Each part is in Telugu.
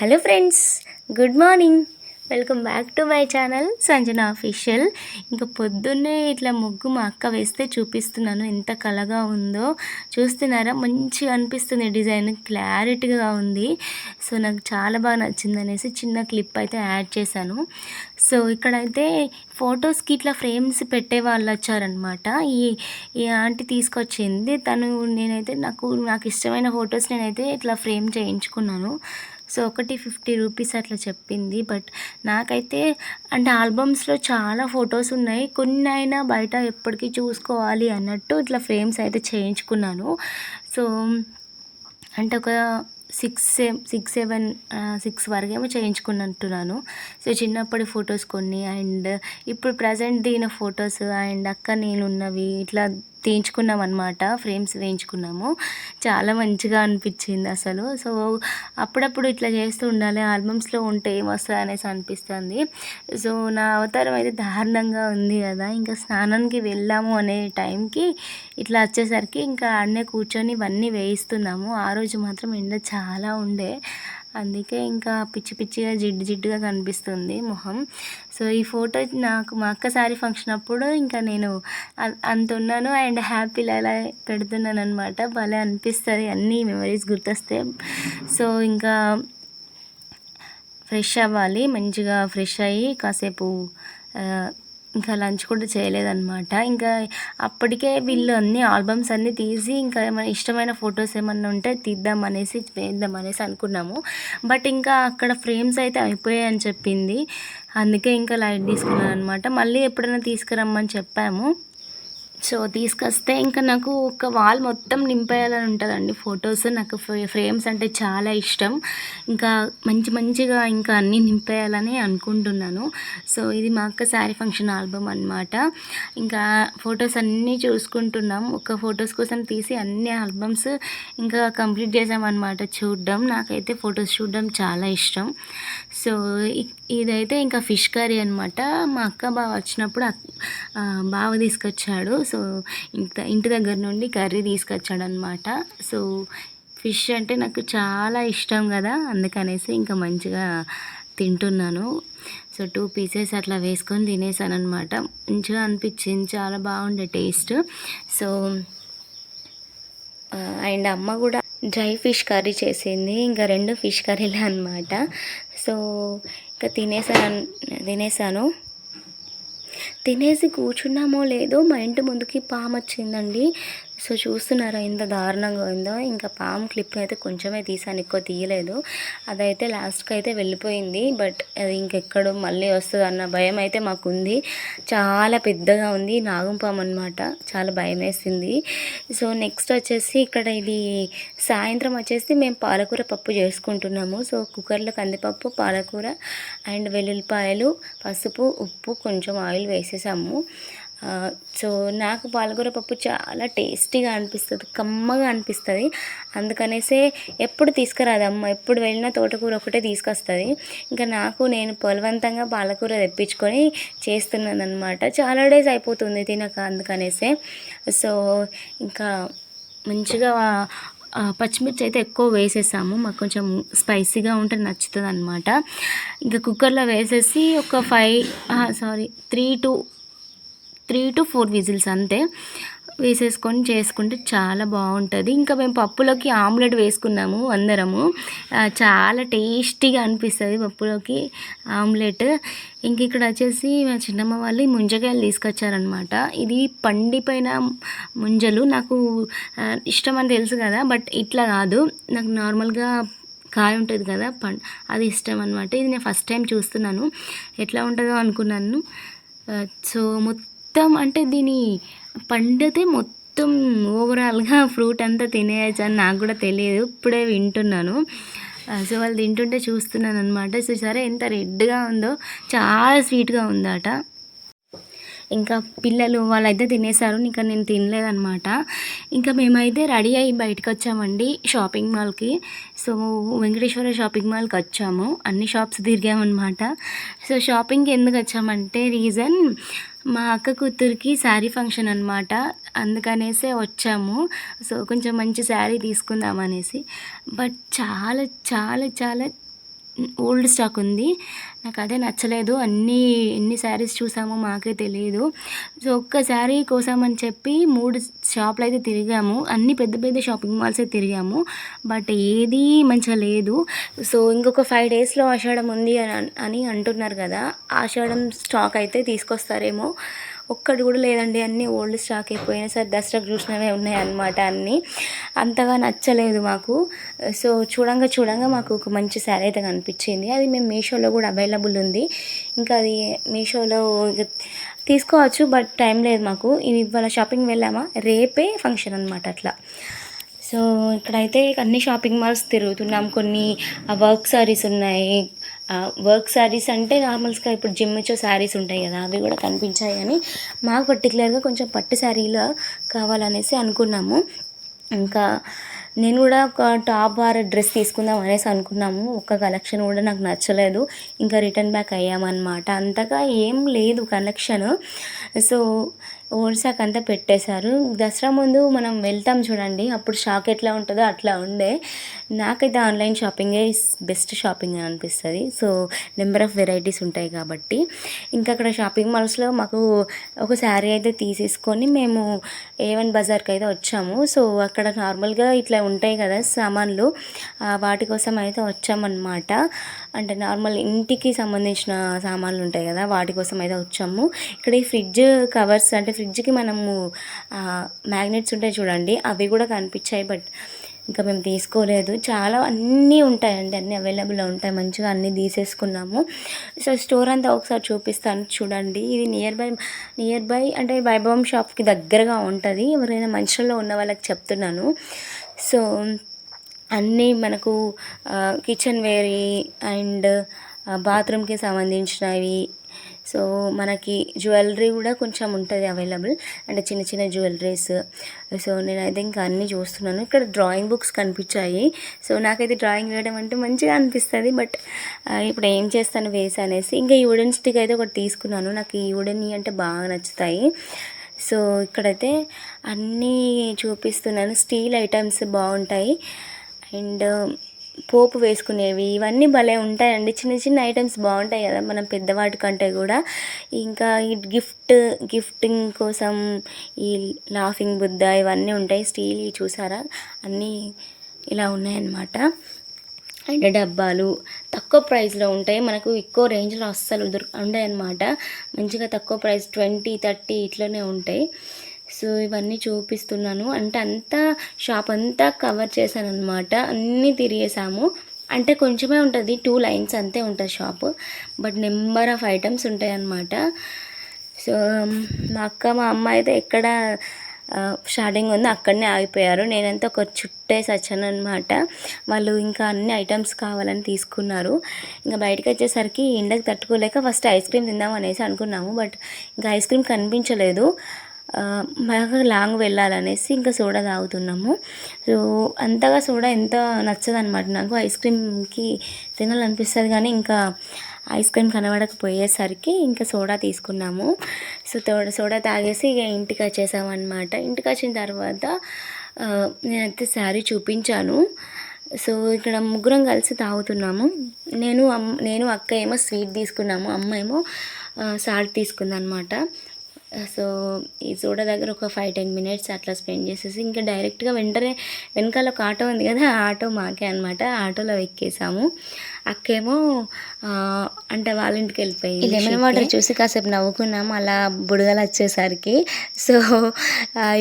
Hello friends good morning welcome back to my channel Sanjana official ఇంకా పొద్దున్నే ఇట్లా ముగ్గు మా అక్క వేస్తే చూపిస్తున్నాను. ఎంత కలగా ఉందో చూస్తున్నారా? మంచిగా అనిపిస్తుంది డిజైన్. క్లారిటీగా ఉంది. సో నాకు చాలా బాగా నచ్చింది అనేసి చిన్న క్లిప్ అయితే యాడ్ చేశాను. సో ఇక్కడైతే ఫొటోస్కి ఇట్లా ఫ్రేమ్స్ పెట్టే వాళ్ళు వచ్చారనమాట ఈ ఈ ఆంటీ తీసుకొచ్చింది. తను నేనైతే నాకు నాకు ఇష్టమైన ఫొటోస్ నేనైతే ఇట్లా ఫ్రేమ్ చేయించుకున్నాను. సో ఒకటి ఫిఫ్టీ రూపీస్ అట్లా చెప్పింది. బట్ నాకైతే అంటే ఆల్బమ్స్లో చాలా ఫొటోస్ ఉన్నాయి. కొన్ని అయినా బయట ఎప్పటికీ చూసుకోవాలి అన్నట్టు ఇట్లా ఫ్రేమ్స్ అయితే చేయించుకున్నాను. సో అంటే ఒక సిక్స్ సిక్స్ సెవెన్ సిక్స్ వరకేమో చేయించుకున్నట్టున్నాను. సో చిన్నప్పటి ఫొటోస్ కొన్ని. అండ్ ఇప్పుడు ప్రజెంట్ దిగిన ఫొటోస్ అండ్ అక్క నేను ఉన్నవి ఇట్లా తీయించుకున్నాం అనమాట ఫ్రేమ్స్ వేయించుకున్నాము. చాలా మంచిగా అనిపించింది అసలు. సో అప్పుడప్పుడు ఇట్లా చేస్తూ ఉండాలి ఆల్బమ్స్లో ఉంటే ఏమొస్తుంది అనేసి అనిపిస్తుంది. సో నా అవతారం అయితే దారుణంగా ఉంది కదా. ఇంకా స్నానానికి వెళ్ళాము అనే టైంకి ఇట్లా వచ్చేసరికి ఇంకా అన్నే కూర్చొని ఇవన్నీ వేయిస్తున్నాము. ఆ రోజు మాత్రం ఎండ చాలా ఉండే. అందుకే ఇంకా పిచ్చి పిచ్చిగా జిడ్డు జిడ్డుగా కనిపిస్తుంది మొహం. సో ఈ ఫోటో నాకు మా అక్క సారీ ఫంక్షన్ అప్పుడు ఇంకా నేను అంత ఉన్నాను అండ్ హ్యాపీలో అలా పెడుతున్నాను అనమాట భలే అనిపిస్తుంది. అన్నీ మెమరీస్ గుర్తొస్తే. సో ఇంకా ఫ్రెష్ అవ్వాలి. మంచిగా ఫ్రెష్ అయ్యి కాసేపు ఇంకా లంచ్ కూడా చేయలేదన్నమాట. ఇంకా అప్పటికే వీళ్ళు అన్ని ఆల్బమ్స్ అన్నీ తీసి ఇంకా ఏమైనా ఇష్టమైన ఫొటోస్ ఏమన్నా ఉంటే తీద్దాం అనేసి వేద్దాం అనేసి అనుకున్నాము. బట్ ఇంకా అక్కడ ఫ్రేమ్స్ అయితే అయిపోయాయి అని చెప్పింది. అందుకే ఇంకా లైట్ తీసుకున్నాను అనమాట మళ్ళీ ఎప్పుడైనా తీసుకురమ్మని చెప్పాము. సో తీసుకొస్తే ఇంకా నాకు ఒక వాల్ మొత్తం నింపేయాలని ఉంటుందండి. ఫొటోస్ నాకు ఫ్రేమ్స్ అంటే చాలా ఇష్టం. ఇంకా మంచి మంచిగా ఇంకా అన్నీ నింపేయాలని అనుకుంటున్నాను. సో ఇది మా అక్క శారీ ఫంక్షన్ ఆల్బమ్ అనమాట ఇంకా ఫొటోస్ అన్నీ చూసుకుంటున్నాం. ఒక ఫొటోస్ కోసం తీసి అన్ని ఆల్బమ్స్ ఇంకా కంప్లీట్ చేసామన్నమాట చూడడం. నాకైతే ఫొటోస్ చూడడం చాలా ఇష్టం. సో ఇదైతే ఇంకా ఫిష్ కర్రీ అనమాట మా అక్క బావ వచ్చినప్పుడు బావ తీసుకొచ్చాడు. సో ఇంత ఇంటి దగ్గర నుండి కర్రీ తీసుకొచ్చాడు అనమాట సో ఫిష్ అంటే నాకు చాలా ఇష్టం కదా అందుకనేసి ఇంకా మంచిగా తింటున్నాను. సో టూ పీసెస్ అట్లా వేసుకొని తినేసాను అనమాట మంచిగా అనిపించింది చాలా బాగుండే టేస్ట్. సో అండ్ అమ్మ కూడా డ్రై ఫిష్ కర్రీ చేసింది. ఇంకా రెండు ఫిష్ కర్రీలే అనమాట సో ఇంకా తినేసాను తినేసాను. తినేసి కూర్చున్నామో లేదో మా ఇంటి ముందుకి పాము వచ్చిందండి. సో చూస్తున్నారా ఎంత దారుణంగా ఉందో? ఇంకా పామ్ క్లిప్ అయితే కొంచెమే తీసాను ఎక్కువ తీయలేదు. అదైతే లాస్ట్కి అయితే వెళ్ళిపోయింది బట్ అది ఇంకెక్కడో మళ్ళీ వస్తుంది అన్న భయం అయితే మాకు ఉంది చాలా పెద్దగా ఉంది నాగం అనమాట చాలా భయం వేసింది సో నెక్స్ట్ వచ్చేసి ఇక్కడ ఇది సాయంత్రం వచ్చేసి మేము పాలకూర పప్పు చేసుకుంటున్నాము. సో కుక్కర్లో కందిపప్పు పాలకూర అండ్ వెల్లుల్లిపాయలు పసుపు ఉప్పు కొంచెం ఆయిల్ వేసేసాము. సో నాకు పాలకూర పప్పు చాలా టేస్టీగా అనిపిస్తుంది కమ్మగా అనిపిస్తుంది. అందుకనేసే ఎప్పుడు తీసుకురాదమ్మ ఎప్పుడు వెళ్ళినా తోటకూర ఒకటే తీసుకొస్తుంది. ఇంకా నాకు నేను బలవంతంగా పాలకూర తెప్పించుకొని చేస్తున్నాను అనమాట చాలా డేస్ అయిపోతుంది తినక అందుకనేసే. సో ఇంకా మంచిగా పచ్చిమిర్చి అయితే ఎక్కువ వేసేసాము. మాకు కొంచెం స్పైసీగా ఉంటే నచ్చుతుంది అనమాట ఇంకా కుక్కర్లో వేసేసి ఒక five sorry three two three two four whistles అంతే వేసేసుకొని చేసుకుంటే చాలా బాగుంటుంది. ఇంకా మేము పప్పులోకి ఆమ్లెట్ వేసుకున్నాము అందరము. చాలా టేస్టీగా అనిపిస్తుంది పప్పులోకి ఆమ్లెట్. ఇంక ఇక్కడ వచ్చేసి మా చిన్నమ్మ వాళ్ళు ముంజకాయలు తీసుకొచ్చారనమాట ఇది పండిపోయిన ముంజలు. నాకు ఇష్టం అని తెలుసు కదా బట్ ఇట్లా కాదు. నాకు నార్మల్గా కాయ ఉంటుంది కదా పం అది ఇష్టం అనమాట ఇది నేను ఫస్ట్ టైం చూస్తున్నాను. ఎట్లా ఉంటుందో అనుకున్నాను. సో మొత్తం మొత్తం అంటే దీని పండితే మొత్తం ఓవరాల్గా ఫ్రూట్ అంతా తినేయచ్చు అని నాకు కూడా తెలియదు. ఇప్పుడే వింటున్నాను. సో వాళ్ళు తింటుంటే చూస్తున్నాను అనమాట సో సరే ఎంత రెడ్గా ఉందో చాలా స్వీట్గా ఉందట. ఇంకా పిల్లలు వాళ్ళైతే తినేసారు ఇంకా నేను తినలేదనమాట ఇంకా మేమైతే రెడీ అయ్యి బయటకు వచ్చామండి షాపింగ్ మాల్కి. సో వెంకటేశ్వర షాపింగ్ మాల్కి వచ్చాము. అన్ని షాప్స్ తిరిగామన్నమాట. సో షాపింగ్కి ఎందుకు వచ్చామంటే రీజన్ మా అక్క కూతురికి శారీ ఫంక్షన్ అనమాట అందుకనేసే వచ్చాము. సో కొంచెం మంచి శారీ తీసుకుందాం అనేసి బట్ చాలా చాలా చాలా ఓల్డ్ స్టాక్ ఉంది. నాకు అదే నచ్చలేదు. అన్నీ ఎన్ని శారీస్ చూసామో మాకే తెలియదు సో ఒక్క శారీ కోసామని చెప్పి మూడు షాపులు అయితే తిరిగాము. అన్ని పెద్ద పెద్ద షాపింగ్ మాల్సే తిరిగాము. బట్ ఏది మంచిగా లేదు. సో ఇంకొక ఫైవ్ డేస్లో ఆషాఢం ఉంది అని అని అంటున్నారు కదా. ఆషాఢం స్టాక్ అయితే తీసుకొస్తారేమో. ఒక్కటి కూడా లేదండి అన్నీ ఓల్డ్ స్టాక్ అయిపోయినా సరే దసరాకు చూసినవే ఉన్నాయి అన్నమాట అన్నీ. అంతగా నచ్చలేదు మాకు. సో చూడంగా చూడంగా మాకు ఒక మంచి శారీ అయితే కనిపించింది. అది మేము మీషోలో కూడా అవైలబుల్ ఉంది. ఇంకా అది మీషోలో తీసుకోవచ్చు బట్ టైం లేదు మాకు. ఇది ఇవాళ షాపింగ్ వెళ్ళామా? రేపే ఫంక్షన్ అనమాట అట్లా. సో ఇక్కడైతే అన్ని షాపింగ్ మాల్స్ తిరుగుతున్నాం. కొన్ని వర్క్ సారీస్ ఉన్నాయి. వర్క్ శారీస్ అంటే నార్మల్స్గా ఇప్పుడు జిమ్ ఇచ్చే శారీస్ ఉంటాయి కదా అవి కూడా కనిపించాయి అని మాకు పర్టికులర్గా కొంచెం పట్టు శారీలో కావాలనేసి అనుకున్నాము. ఇంకా నేను కూడా ఒక టాప్ ఆర్ డ్రెస్ తీసుకుందాం అనేసి అనుకున్నాము. ఒక్క కలెక్షన్ కూడా నాకు నచ్చలేదు. ఇంకా రిటర్న్ బ్యాక్ అయ్యామన్నమాట. అంతగా ఏం లేదు కలెక్షన్ సో ఓర్సాక్ అంతా పెట్టేశారు. దసరా ముందు మనం వెళ్తాం చూడండి. అప్పుడు షాక్ ఎట్లా ఉంటుందో అట్లా ఉండే. నాకైతే ఆన్లైన్ షాపింగే బెస్ట్ షాపింగ్ అని అనిపిస్తుంది. సో నెంబర్ ఆఫ్ వెరైటీస్ ఉంటాయి కాబట్టి. ఇంకా అక్కడ షాపింగ్ మాల్స్లో మాకు ఒక శారీ అయితే తీసేసుకొని మేము ఏవన్ బజార్కి అయితే వచ్చాము. సో అక్కడ నార్మల్గా ఇట్లా ఉంటాయి కదా సామాన్లు. వాటి కోసం అయితే వచ్చామన్నమాట. అంటే నార్మల్ ఇంటికి సంబంధించిన సామాన్లు ఉంటాయి కదా వాటి కోసం అయితే వచ్చాము. ఇక్కడ ఈ ఫ్రిడ్జ్ కవర్స్ అంటే ఫ్రిడ్జ్కి మనము మ్యాగ్నెట్స్ ఉంటాయి చూడండి అవి కూడా కనిపించాయి బట్ ఇంకా మేము తీసుకోలేదు. చాలా అన్నీ ఉంటాయండి అన్నీ అవైలబుల్ ఉంటాయి మంచిగా అన్నీ తీసేసుకున్నాము. సో స్టోర్ అంతా ఒకసారి చూపిస్తాను చూడండి. ఇది నియర్ బై నియర్ బై అంటే వైభవం షాప్కి దగ్గరగా ఉంటుంది. ఎవరైనా మంచిలో ఉన్న వాళ్ళకి చెప్తున్నాను. సో అన్నీ మనకు కిచెన్ వేరీ అండ్ బాత్రూమ్కి సంబంధించినవి సో మనకి జ్యువెలరీ కూడా కొంచెం ఉంటుంది అవైలబుల్. అంటే చిన్న చిన్న జ్యువెలరీస్. సో నేనైతే ఇంకా అన్నీ చూస్తున్నాను. ఇక్కడ డ్రాయింగ్ బుక్స్ కనిపించాయి. సో నాకైతే డ్రాయింగ్ వేయడం అంటే మంచిగా అనిపిస్తుంది. బట్ ఇప్పుడు ఏం చేస్తాను వేసి అనేసి ఇంకా ఈ వుడెన్ స్టిక్ అయితే ఒకటి తీసుకున్నాను. నాకు ఈ వుడెన్ అంటే బాగా నచ్చుతాయి. సో ఇక్కడైతే అన్నీ చూపిస్తున్నాను. స్టీల్ ఐటమ్స్ బాగుంటాయి. అండ్ పోపు వేసుకునేవి ఇవన్నీ భలే ఉంటాయండి. చిన్న చిన్న ఐటమ్స్ బాగుంటాయి కదా మనం పెద్దవాటి కంటే కూడా. ఇంకా ఈ గిఫ్ట్ గిఫ్టింగ్ కోసం ఈ లాఫింగ్ బుద్ధ ఇవన్నీ ఉంటాయి. స్టీల్ చూసారా? అన్నీ ఇలా ఉన్నాయన్నమాట. అండ్ డబ్బాలు తక్కువ ప్రైస్లో ఉంటాయి. మనకు ఎక్కువ రేంజ్లో అస్సలు దొరు ఉంటాయి అన్నమాట మంచిగా తక్కువ ప్రైస్ ట్వంటీ థర్టీ ఇట్లనే ఉంటాయి. సో ఇవన్నీ చూపిస్తున్నాను. అంటే అంతా షాప్ అంతా కవర్ చేశాను అనమాట అన్నీ తిరిగేసాము అంటే కొంచెమే ఉంటుంది టూ లైన్స్ అంతే ఉంటుంది shop but number of items ఉంటాయి అన్నమాట సో um, మా అక్క మా అమ్మ అయితే ఎక్కడ స్టార్టింగ్ ఉందో అక్కడనే ఆగిపోయారు. నేనంతా ఒక చుట్టేసి వచ్చాను అనమాట వాళ్ళు ఇంకా అన్ని ఐటమ్స్ కావాలని తీసుకున్నారు. ఇంకా బయటకు వచ్చేసరికి ఎండకు తట్టుకోలేక ఫస్ట్ ఐస్ క్రీమ్ తిందాం అనేసి అనుకున్నాము. బట్ ఇంకా ఐస్ క్రీమ్ కనిపించలేదు. బాగా లాంగ్ వెళ్ళాలనేసి ఇంకా సోడా తాగుతున్నాము. సో అంతగా సోడా ఎంత నచ్చదనమాట నాకు ఐస్ క్రీమ్కి తినాలనిపిస్తుంది కానీ ఇంకా ఐస్ క్రీమ్ కనబడకపోయేసరికి ఇంకా సోడా తీసుకున్నాము. సో సోడా తాగేసి ఇక ఇంటికి వచ్చేసామన్నమాట. ఇంటికి వచ్చిన తర్వాత నేనైతే శారీ చూపించాను. సో ఇక్కడ ముగ్గురం కలిసి తాగుతున్నాము. నేను అమ్ నేను అక్క ఏమో స్వీట్ తీసుకున్నాము. అమ్మ ఏమో సాల్ట్ తీసుకుందనమాట సో ఈ సోడా దగ్గర ఒక ఫైవ్ టెన్ మినిట్స్ అట్లా స్పెండ్ చేసేసి ఇంకా డైరెక్ట్గా వెంటనే వెనకాల ఒక ఆటో ఉంది కదా ఆ ఆటో మాకే అనమాట ఆటోలో ఎక్కేసాము. అక్కేమో అంటే వాళ్ళ ఇంటికి వెళ్ళిపోయింది లెమన్ వాటర్ చూసి కాసేపు నవ్వుకున్నాము అలా బుడగలు వచ్చేసరికి. సో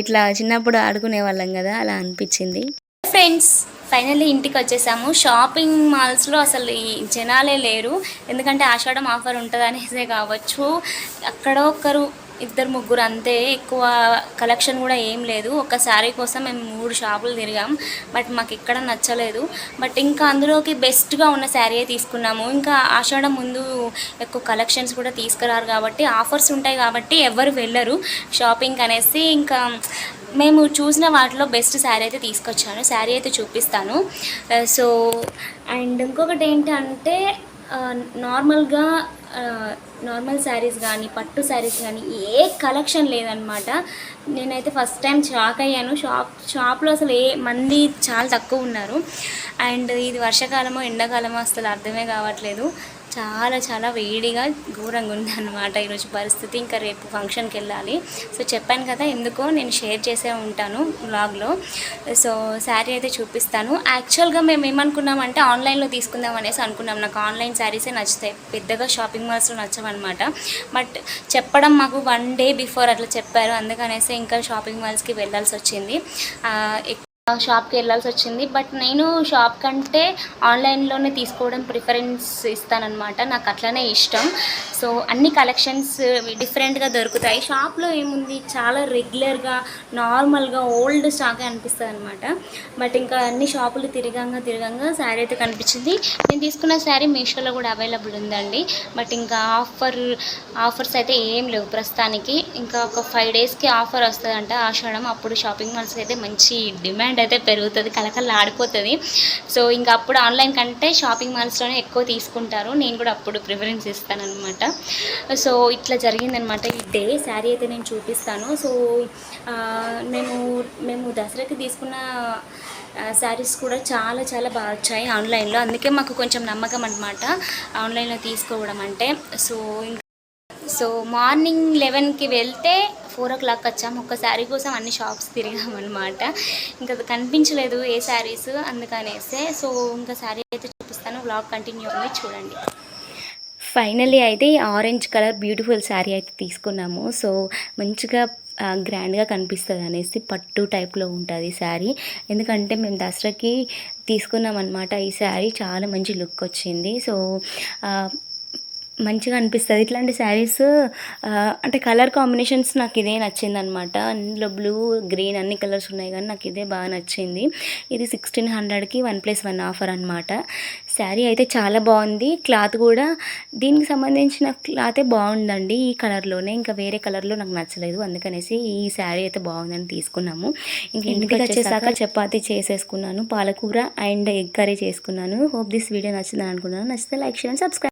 ఇట్లా చిన్నప్పుడు ఆడుకునే వాళ్ళం కదా అలా అనిపించింది. ఫ్రెండ్స్ ఫైనల్లీ ఇంటికి వచ్చేసాము. షాపింగ్ మాల్స్లో అసలు ఈ జనాలే లేరు. ఎందుకంటే ఆషాఢం ఆఫర్ ఉంటుంది అనేసే కావచ్చు. అక్కడ ఒకరు ఇద్దరు ముగ్గురు అంతే ఎక్కువ కలెక్షన్ కూడా ఏం లేదు. ఒక శారీ కోసం మేము మూడు షాపులు తిరిగాం. బట్ మాకు ఎక్కడ నచ్చలేదు. బట్ ఇంకా అందులోకి బెస్ట్గా ఉన్న శారీ తీసుకున్నాము. ఇంకా ఆషాఢ ముందు ఎక్కువ కలెక్షన్స్ కూడా తీసుకురారు కాబట్టి ఆఫర్స్ ఉంటాయి కాబట్టి ఎవరు వెళ్ళరు షాపింగ్ అనేసి. ఇంకా మేము చూసిన వాటిలో బెస్ట్ శారీ అయితే తీసుకొచ్చాను. శారీ అయితే చూపిస్తాను. సో అండ్ ఇంకొకటి ఏంటంటే నార్మల్గా నార్మల్ శారీస్ కానీ పట్టు శారీస్ కానీ ఏ కలెక్షన్ లేదనమాట. నేనైతే ఫస్ట్ టైం షాక్ అయ్యాను. షాప్ షాప్లో అసలు ఏ మంది చాలా తక్కువ ఉన్నారు. అండ్ ఇది వర్షాకాలమో ఎండాకాలమో అసలు అర్థమే కావట్లేదు. చాలా చాలా వేడిగా ఘోరంగా ఉందన్నమాట ఈరోజు పరిస్థితి. ఇంకా రేపు ఫంక్షన్కి వెళ్ళాలి. సో చెప్పాను కదా ఎందుకో నేను షేర్ చేసే ఉంటాను బ్లాగ్లో సో శారీ అయితే చూపిస్తాను. యాక్చువల్గా మేము ఏమనుకున్నామంటే ఆన్లైన్లో తీసుకుందాం అనేసి అనుకున్నాం. నాకు ఆన్లైన్ శారీసే నచ్చుతాయి. పెద్దగా షాపింగ్ మాల్స్లో నచ్చవన్నమాట. బట్ చెప్పడం మాకు వన్ డే బిఫోర్ అట్లా చెప్పారు. అందుకనేసి ఇంకా షాపింగ్ మాల్స్కి వెళ్ళాల్సి వచ్చింది. షాప్కి వెళ్ళాల్సి వచ్చింది. బట్ నేను షాప్ కంటే ఆన్లైన్లోనే తీసుకోవడం ప్రిఫరెన్స్ ఇస్తానన్నమాట. నాకు అట్లనే ఇష్టం. సో అన్ని కలెక్షన్స్ డిఫరెంట్గా దొరుకుతాయి. షాప్లో ఏముంది? చాలా రెగ్యులర్గా నార్మల్గా ఓల్డ్ స్టాకే అనిపిస్తుంది అనమాట బట్ ఇంకా అన్ని షాపులు తిరగంగా తిరగంగా శారీ అయితే కనిపించింది. నేను తీసుకున్న శారీ మీషోలో కూడా అవైలబుల్ ఉందండి. బట్ ఇంకా ఆఫర్ ఆఫర్స్ అయితే ఏం లేవు ప్రస్తుతానికి. ఇంకా ఒక ఫైవ్ డేస్కి ఆఫర్ వస్తుందంట. ఆషాఢం అప్పుడు షాపింగ్ మాల్స్ అయితే మంచి డిమాండ్ అయితే పెరుగుతుంది కలకల్లా ఆడిపోతుంది సో ఇంకా అప్పుడు ఆన్లైన్ కంటే షాపింగ్ మాల్స్లోనే ఎక్కువ తీసుకుంటారు. నేను కూడా అప్పుడు ప్రిఫరెన్స్ ఇస్తాను అనమాట సో ఇట్లా జరిగిందనమాట ఈ డే. శారీ అయితే నేను చూపిస్తాను. సో మేము మేము దసరాకి తీసుకున్న శారీస్ కూడా చాలా చాలా బాగా వచ్చాయి ఆన్లైన్లో అందుకే మాకు కొంచెం నమ్మకం అనమాట ఆన్లైన్లో తీసుకోవడం అంటే. సో ఇంకా సో మార్నింగ్ లెవెన్కి వెళ్తే ఫోర్ ఓ క్లాక్ వచ్చాము. ఒక శారీ కోసం అన్ని షాప్స్ తిరిగామన్నమాట ఇంకా అది కనిపించలేదు ఏ శారీస్ అందుకనేసే. సో ఇంకా శారీ అయితే చూపిస్తాను. బ్లాగ్ కంటిన్యూ అవుతుంది. చూడండి. ఫైనల్లీ అయితే ఈ ఆరెంజ్ కలర్ బ్యూటిఫుల్ శారీ అయితే తీసుకున్నాము. సో మంచిగా గ్రాండ్గా కనిపిస్తుంది అనేసి పట్టు టైప్లో ఉంటుంది శారీ. ఎందుకంటే మేము దసరాకి తీసుకున్నాం అనమాట ఈ శారీ. చాలా మంచి లుక్ వచ్చింది. సో మంచిగా అనిపిస్తుంది. ఇట్లాంటి శారీస్ అంటే కలర్ కాంబినేషన్స్ నాకు ఇదే నచ్చింది అనమాట అందులో బ్లూ గ్రీన్ అన్ని కలర్స్ ఉన్నాయి కానీ నాకు ఇదే బాగా నచ్చింది. ఇది సిక్స్టీన్ హండ్రెడ్కి వన్ ప్లస్ వన్ ఆఫర్ అనమాట. శారీ అయితే చాలా బాగుంది. క్లాత్ కూడా దీనికి సంబంధించిన క్లాతే బాగుందండి ఈ కలర్లోనే. ఇంకా వేరే కలర్లో నాకు నచ్చలేదు. అందుకనేసి ఈ శారీ అయితే బాగుందని తీసుకున్నాము. ఇంక ఇంటికి వచ్చేసాక చపాతీ చేసేసుకున్నాను. పాలకూర అండ్ ఎగ్ కర్రీ చేసుకున్నాను. హోప్ దిస్ వీడియో నచ్చిందని అనుకున్నాను. నచ్చితే లైక్ షేర్ సబ్స్క్రైబ్